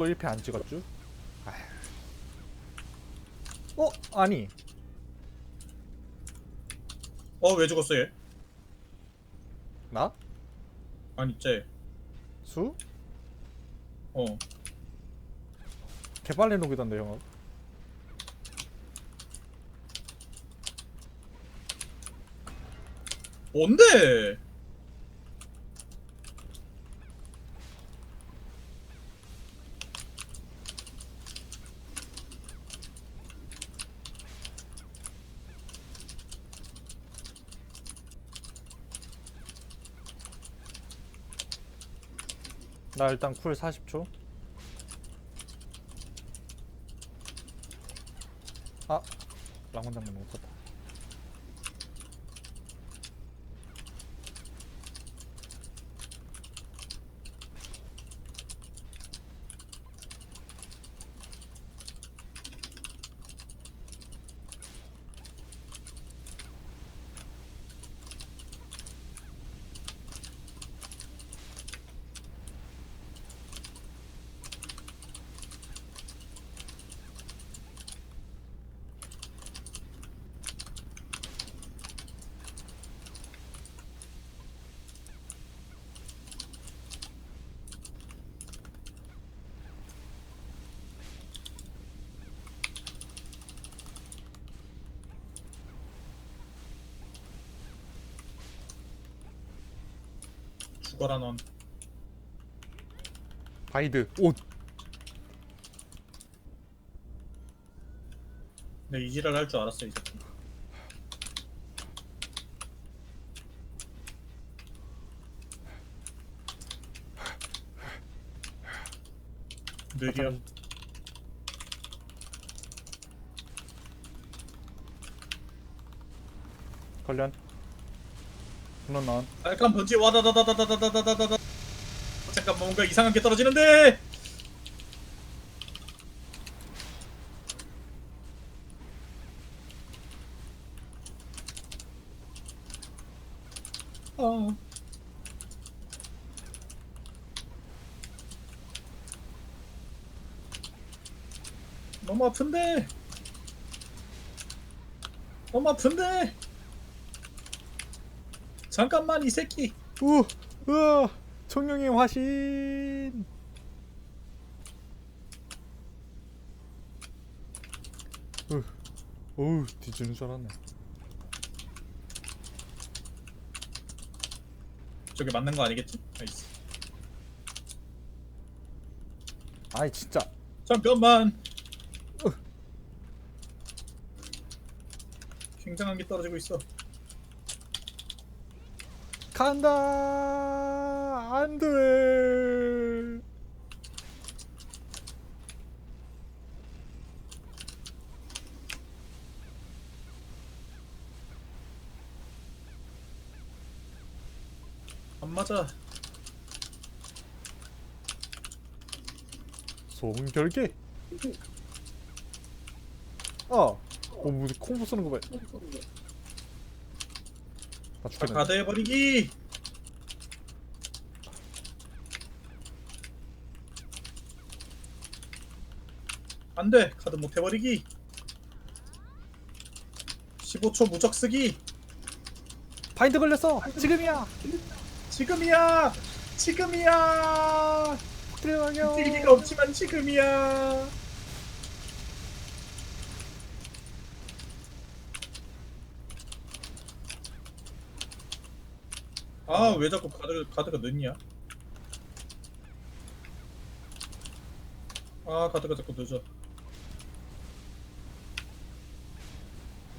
또 1패 안 찍었죠? 아휴. 어? 아니 어 왜 죽었어 얘? 나? 아니 쟤. 수? 어. 개빨리 녹이던데 형아 뭔데? 나 일단 쿨 40초. 아 랑원 장면 못 봤다 죽어라 넌. 바이드 옷내 이지랄 할 줄 알았어 이제. 느려. 관련 분론 나온 빨간 번지 와다다다다다다다다다다. 잠깐 뭔가 이상한 게 떨어지는데. 아. 너무 아픈데. 너무 아픈데. 잠깐만 이 새끼. 우! 으아! 청룡의 화신 으, 어우 뒤지는 줄 알았네 저게 맞는 거 아니겠지? 나이스. 아이 진짜 잠깐만. 으. 굉장한 게 떨어지고 있어. 간다. 안돼. 안 맞아. 송결계. 어, 어 무슨 콤보 쓰는 거 봐 나다 죽겠네 가드 해버리기. 안돼 카드 못 해버리기. 15초 무적 쓰기. 바인드 걸렸어 지금이야 지금이야. 지금이야. 들어가요 뛸 리가 없지만 지금이야. 아 왜 자꾸 카드 카드가 늦냐? 아 카드가 자꾸 늦어.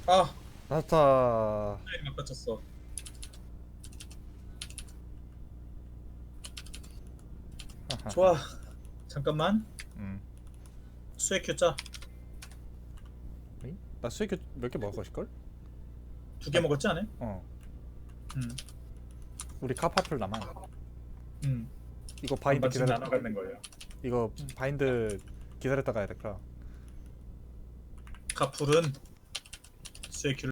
아 나타 타이밍 아깝쳤어. 좋아. 잠깐만 음. 수액 큐자 에이? 나 수익 몇개 먹을 것일걸? 두 개 먹었지 않아? 어 응. 우리 카파풀 남아 응. 이거 바인드 반반씩 기다렸 나눠 갖는 거예요. 이거 바인드 기다렸다가 해야 될까 카풀은 수액 큐